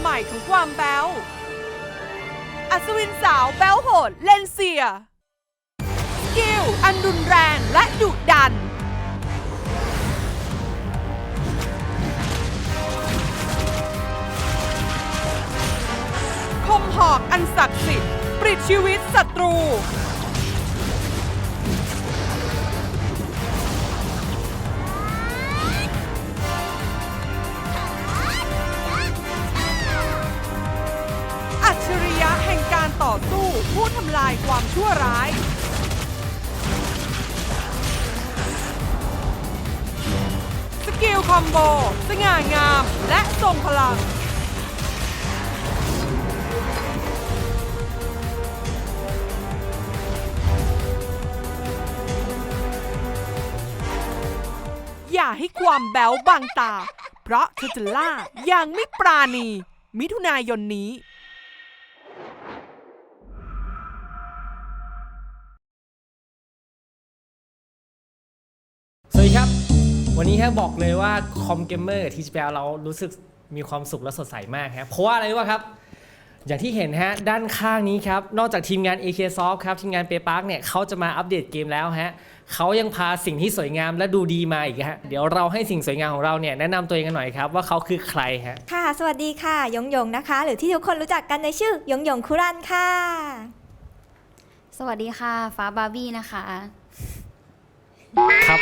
ใหม่ของความแบลอัศวินสาวแบลโหดเลนเซีย สกิลอันรุนแรงและดุดัน คมหอกอันศักดิ์สิทธิ์ปลิดชีวิตศัตรู ผู้ทำลายความชั่วร้าย สกิลคอมโบ สง่างามและทรงพลัง อย่าให้ความแบ๊วบังตา เพราะเธอจะล่าอย่างไม่ปราณี มิถุนายนนี้ ครับ วันนี้แค่บอกเลยว่าคอมเกมเมอร์กับทีจีเรารู้สึกมีความสุขและสดใสมากครับเพราะว่าอะไรรู้ป่ะครับ อย่างที่เห็นฮะด้านข้างนี้ครับ นอกจากทีมงาน AK Soft ครับทีมงานเปปาร์กเนี่ยเขาจะมาอัปเดตเกมแล้วฮะเขายังพาสิ่งที่สวยงามและดูดีมาอีกฮะเดี๋ยวเราให้สิ่งสวยงามของเราเนี่ยแนะนำตัวเองกันหน่อยครับว่าเขาคือใครฮะค่ะ สวัสดีค่ะยงยงนะคะ หรือที่ทุกคนรู้จักกันในชื่อยงยงคุรันค่ะ สวัสดีค่ะ ฟ้าบาร์บี้นะคะ ครับ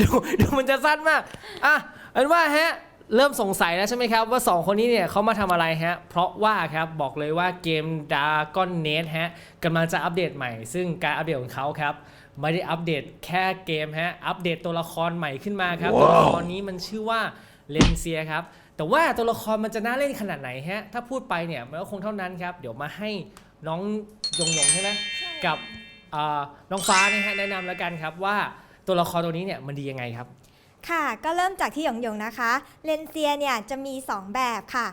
ดูดูมันจะสั้นมาก อะอันว่าฮะ เริ่มสงสัยแล้วใช่ไหมครับ ว่า 2 คนนี้เนี่ยเขามาทำอะไรฮะ เพราะว่าครับบอกเลยว่าเกม Dragon n e t ฮะกำลังจะอัปเดตใหม่ ซึ่งการอัปเดตของเขาครับ ไม่ได้อัปเดตแค่เกมฮะ อัปเดตตัวละครใหม่ขึ้นมาครับ ตัวละครนี้มันชื่อว่าเลนเซียครับ แต่ว่าตัวละครมันจะน่าเล่นขนาดไหนฮะ ถ้าพูดไปเนี่ยมันก็คงเท่านั้นครับ เดี๋ยวมาให้น้องยงยงใช่ไหมกับ อ่าน้องฟ้านะฮะแนะนำแล้วกันครับว่าตัวละครตัวนี้เนี่ยมันดียังไงครับ ค่ะ ก็เริ่มจากที่ยงยงนะคะ เลนเซียเนี่ยจะมี 2 แบบค่ะ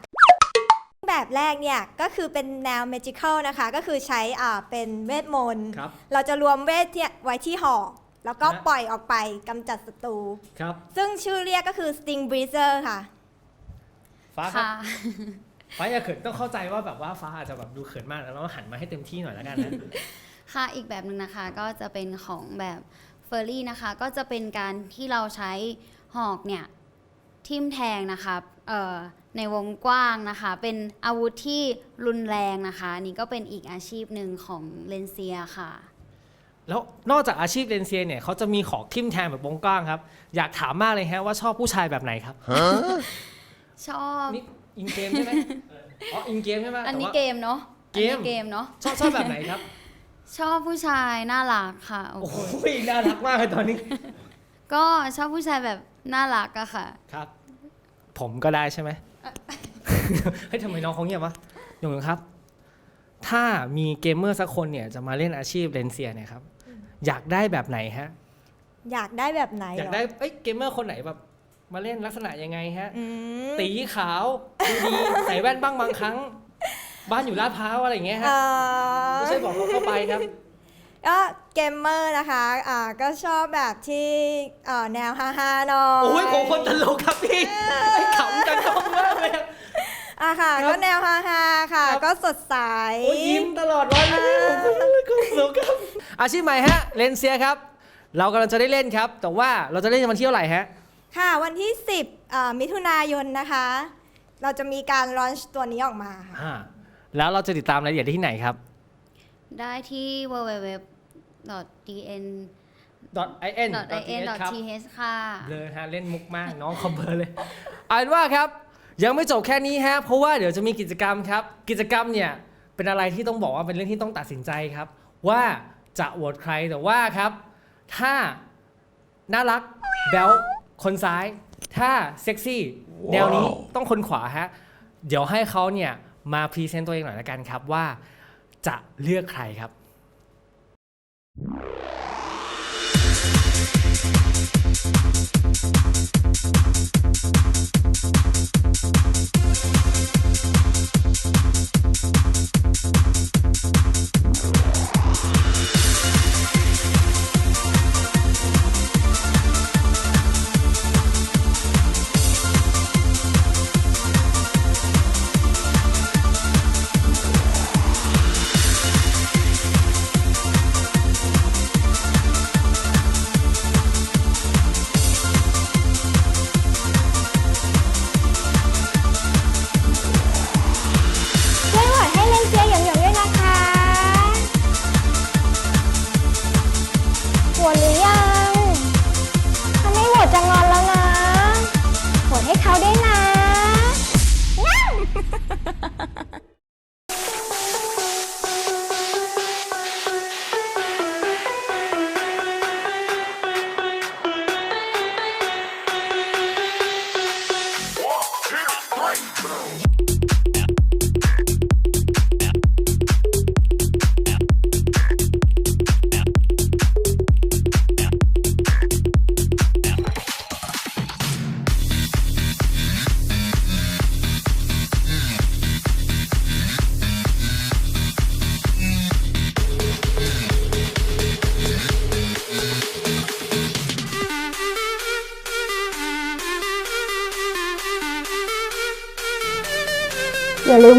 แบบแรกเนี่ยก็คือเป็นแนว magical นะคะ ก็คือใช้อ่าเป็นเวทมนต์ ครับ เราจะรวมเวทเนี่ยไว้ที่หอกแล้วก็ฮะ ปล่อยออกไปกำจัดศัตรู ครับ ซึ่งชื่อเรียกก็คือ sting breezer ค่ะ ฟ้าครับค่ะ ฟ้าอย่าเขินต้องเข้าใจว่าแบบว่าฟ้าอาจจะแบบดูเขินมากแล้วเราหันมาให้เต็มที่หน่อยแล้วกันนะ ค่ะอีกแบบหนึ่งนะคะก็จะเป็นของแบบเฟอร์รี่นะคะ ก็จะเป็นการที่เราใช้หอกเนี่ยทิ่มแทงนะคะเอ่อในวงกว้างนะคะ เป็นอาวุธที่รุนแรงนะคะอันนี่ก็เป็นอีกอาชีพหนึ่งของเลนเซียค่ะ แล้วนอกจากอาชีพเรนเซียเนี่ยเขาจะมีของทิมแทงแบบวงกว้างครับ อยากถามมากเลยฮะว่าชอบผู้ชายแบบไหนครับชอบนี่อินเกมใช่ไหมอ๋ออินเกมใช่ไหมอันนี้แต่ว่าเกมเนาะเกมอันนี้เกมเนาะชอบชอบแบบไหนครับ ชอบผู้ชายน่ารักค่ะโอ้โอ้โหโหน่ารักมากเลยตอนนี้ ก็ชอบผู้ชายแบบน่ารักอะค่ะ ครับ ผมก็ได้ใช่ไหม เฮ้ยทำไมน้องเขาเงียบวะยงยงครับ ถ้ามีเกมเมอร์สักคนเนี่ยจะมาเล่นอาชีพเรนเซียเนี่ยครับ อยากได้แบบไหนฮะ อยากได้แบบไหนอยากเหรได้เอ้ยเกมเมอร์คนไหนแบบ มาเล่นลักษณะยังไงฮะ อืมตีขาวดูดี ใส่แว่นบ้างบางครั้ง บ้านอยู่ลาดพร้าวอะไรอย่างเงี้ยฮะเอ่อไม่ใช่บอกเราเข้าไปครับ ก็เกมเมอร์นะคะอ่าก็ชอบแบบที่เอ่อแนวฮาๆหน่อยโอ้ยผมคนตลกครับพี่ไอ้ขำจังต้องมากเลยอะ อะค่ะ ครับก็แนวฮาๆค่ะ ครับ ก็สดใส โอ้ยยิ้มตลอดวันเลยก็สุขครับอาชีพใหม่ฮะเลนเซียครับ เรากำลังจะได้เล่นครับ แต่ว่าเราจะเล่นในวันที่เท่าไหร่ฮะ ค่ะ วันที่ 10อ่ามิถุนายนนะคะ เราจะมีการลอนช์ตัวนี้ออกมาค่ะ อ่า แล้วเราจะติดตามรายละเอียดได้ที่ไหนครับ ได้ที่ www.dn .in .in ครับ .th ค่ะ เบลอฮะเล่นมุกมาก น้องคอมเบอร์เลยเอาเป็นว่าครับ ยังไม่จบแค่นี้ฮะ เพราะว่าเดี๋ยวจะมีกิจกรรมครับ กิจกรรมเนี่ย เป็นอะไรที่ต้องบอกว่าเป็นเรื่องที่ต้องตัดสินใจครับ ว่าจะโหวตใครแต่ว่าครับ ถ้าน่ารักแบลคนซ้าย ถ้าเซ็กซี่แนวนี้ต้องคนขวาฮะ เดี๋ยวให้เขาเนี่ย มาพรีเซนต์ตัวเองหน่อยละกันครับว่าจะเลือกใครครับ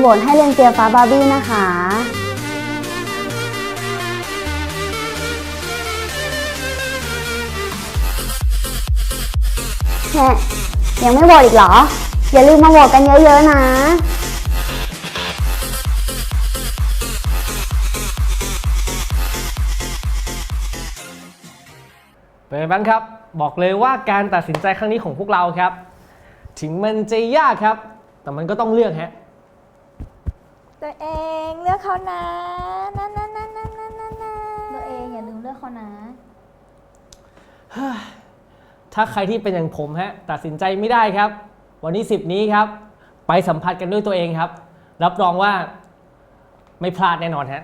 วตให้เลนเซียฟ้าบาร์บี้นะคะแน่ยังไม่โหวตอีกเหรอ อย่าลืมมาโหวตกันเยอะๆนะเป็นไงบ้างครับ บอกเลยว่าการตัดสินใจครั้งนี้ของพวกเราครับ ถึงมันจะยากครับ แต่มันก็ต้องเลือกฮะ ตัวเองเลือกเขานะนะนะนะนะนะนะนะตัวเองอย่าลืมเลือกเขานะถ้าใครที่เป็นอย่างผมฮะ ตัดสินใจไม่ได้ครับ วันที่10 นี้ครับ ไปสัมผัสกันด้วยตัวเองครับ รับรองว่าไม่พลาดแน่นอนฮะ